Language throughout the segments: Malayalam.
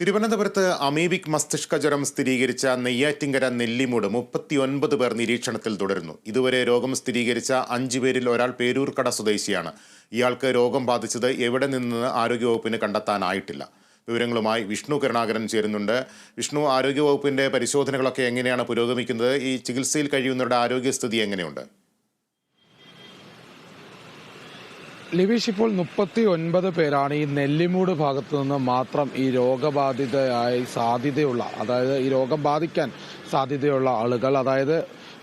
തിരുവനന്തപുരത്ത് അമീബിക് മസ്തിഷ്ക ജ്വരം സ്ഥിരീകരിച്ച നെയ്യാറ്റിങ്കര നെല്ലിമൂട് മുപ്പത്തിയൊൻപത് പേർ നിരീക്ഷണത്തിൽ തുടരുന്നു. ഇതുവരെ രോഗം സ്ഥിരീകരിച്ച അഞ്ചു പേരിൽ ഒരാൾ പേരൂർക്കട സ്വദേശിയാണ്. ഇയാൾക്ക് രോഗം ബാധിച്ചത് എവിടെ നിന്ന് ആരോഗ്യവകുപ്പിന് കണ്ടെത്താനായിട്ടില്ല. വിവരങ്ങളുമായി വിഷ്ണു കരുണാകരൻ ചേരുന്നുണ്ട്. വിഷ്ണു ആരോഗ്യവകുപ്പിന്റെ പരിശോധനകളൊക്കെ എങ്ങനെയാണ് പുരോഗമിക്കുന്നത്? ഈ ചികിത്സയിൽ കഴിയുന്നവരുടെ ആരോഗ്യസ്ഥിതി എങ്ങനെയുണ്ട്? ലിബീഷ് ഇപ്പോൾ മുപ്പത്തി ഒൻപത് പേരാണ് ഈ നെല്ലിമൂട് ഭാഗത്തു നിന്ന് മാത്രം ഈ രോഗബാധിതയായി സാധ്യതയുള്ള അതായത് ഈ രോഗം ബാധിക്കാൻ സാധ്യതയുള്ള ആളുകൾ അതായത്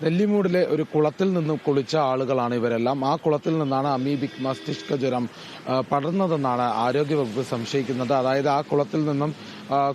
നെല്ലിമൂടിലെ ഒരു കുളത്തിൽ നിന്നും കുളിച്ച ആളുകളാണ് ഇവരെല്ലാം. ആ കുളത്തിൽ നിന്നാണ് അമീബിക് മസ്തിഷ്ക ജ്വരം പടർന്നതെന്നാണ് ആരോഗ്യവകുപ്പ് സംശയിക്കുന്നത്. അതായത് ആ കുളത്തിൽ നിന്നും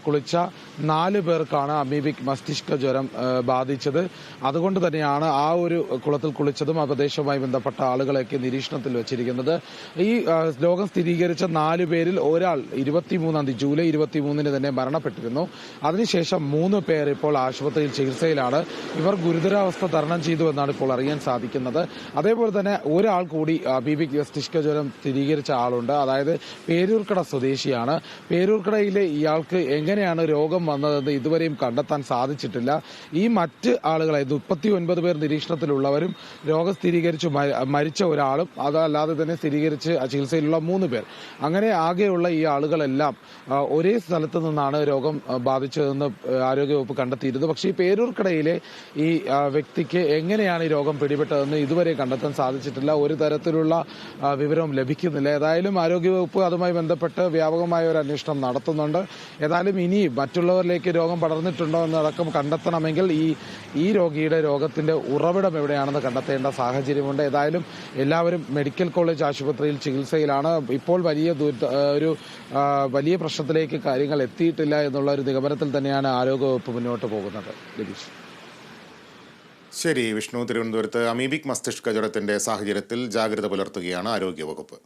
കുളിച്ച നാല് പേർക്കാണ് അമീബിക് മസ്തിഷ്ക ജ്വരം ബാധിച്ചത്. അതുകൊണ്ട് തന്നെയാണ് ആ ഒരു കുളത്തിൽ കുളിച്ചതും ആ പ്രദേശവുമായി ബന്ധപ്പെട്ട ആളുകളെയൊക്കെ നിരീക്ഷണത്തിൽ വെച്ചിരിക്കുന്നത്. ഈ രോഗം സ്ഥിരീകരിച്ച നാല് പേരിൽ ഒരാൾ ഇരുപത്തിമൂന്നാം തീയതി ജൂലൈ ഇരുപത്തിമൂന്നിന് തന്നെ മരണപ്പെട്ടിരുന്നു. അതിനുശേഷം മൂന്ന് പേർ ഇപ്പോൾ ആശുപത്രിയിൽ ചികിത്സയിലാണ്. ഇവർ ഗുരുതരാവസ്ഥ തരണം ചെയ്തു എന്നാണ് ഇപ്പോൾ അറിയാൻ സാധിക്കുന്നത്. അതേപോലെ തന്നെ ഒരാൾ കൂടി അമീബിക് മസ്തിഷ്ക ജ്വരം സ്ഥിരീകരിച്ച ആളുണ്ട്. അതായത് പേരൂർക്കട സ്വദേശിയാണ്. പേരൂർക്കടയിലെ ഇയാൾക്ക് എങ്ങനെയാണ് രോഗം വന്നതെന്ന് ഇതുവരെയും കണ്ടെത്താൻ സാധിച്ചിട്ടില്ല. ഈ മറ്റ് ആളുകളെ മുപ്പത്തി ഒൻപത് പേർ നിരീക്ഷണത്തിലുള്ളവരും രോഗം സ്ഥിരീകരിച്ച് മരിച്ച ഒരാളും അതല്ലാതെ തന്നെ സ്ഥിരീകരിച്ച് ചികിത്സയിലുള്ള മൂന്ന് പേർ. അങ്ങനെ ആകെയുള്ള ഈ ആളുകളെല്ലാം ഒരേ സ്ഥലത്ത് നിന്നാണ് രോഗം ബാധിച്ചതെന്ന് ആരോഗ്യവകുപ്പ് കണ്ടെത്തിയിരുന്നത്. പക്ഷേ ഈ പേരൂർക്കടയിലെ ഈ വ്യക്തിക്ക് എങ്ങനെയാണ് ഈ രോഗം പിടിപെട്ടതെന്ന് ഇതുവരെ കണ്ടെത്താൻ സാധിച്ചിട്ടില്ല. ഒരു തരത്തിലുള്ള വിവരവും ലഭിക്കുന്നില്ല. ഏതായാലും ആരോഗ്യവകുപ്പ് അതുമായി ബന്ധപ്പെട്ട് വ്യാപകമായ ഒരു അന്വേഷണം നടത്തുന്നുണ്ട്. ഏതായാലും ഇനി മറ്റുള്ളവരിലേക്ക് രോഗം പടർന്നിട്ടുണ്ടോ എന്നതടക്കം കണ്ടെത്തണമെങ്കിൽ ഈ ഈ രോഗിയുടെ രോഗത്തിന്റെ ഉറവിടം എവിടെയാണെന്ന് കണ്ടെത്തേണ്ട സാഹചര്യമുണ്ട്. ഏതായാലും എല്ലാവരും മെഡിക്കൽ കോളേജ് ആശുപത്രിയിൽ ചികിത്സയിലാണ്. ഇപ്പോൾ വലിയ ഒരു വലിയ പ്രശ്നത്തിലേക്ക് കാര്യങ്ങൾ എത്തിയിട്ടില്ല എന്നുള്ള ഒരു നിഗമനത്തിൽ തന്നെയാണ് ആരോഗ്യവകുപ്പ് മുന്നോട്ട് പോകുന്നത്. രതീഷ്. ശരി വിഷ്ണു തിരുവനന്തപുരത്ത് അമീബിക് മസ്തിഷ്ക ജ്വരത്തിന്റെ സാഹചര്യത്തിൽ ജാഗ്രത പുലർത്തുകയാണ് ആരോഗ്യവകുപ്പ്.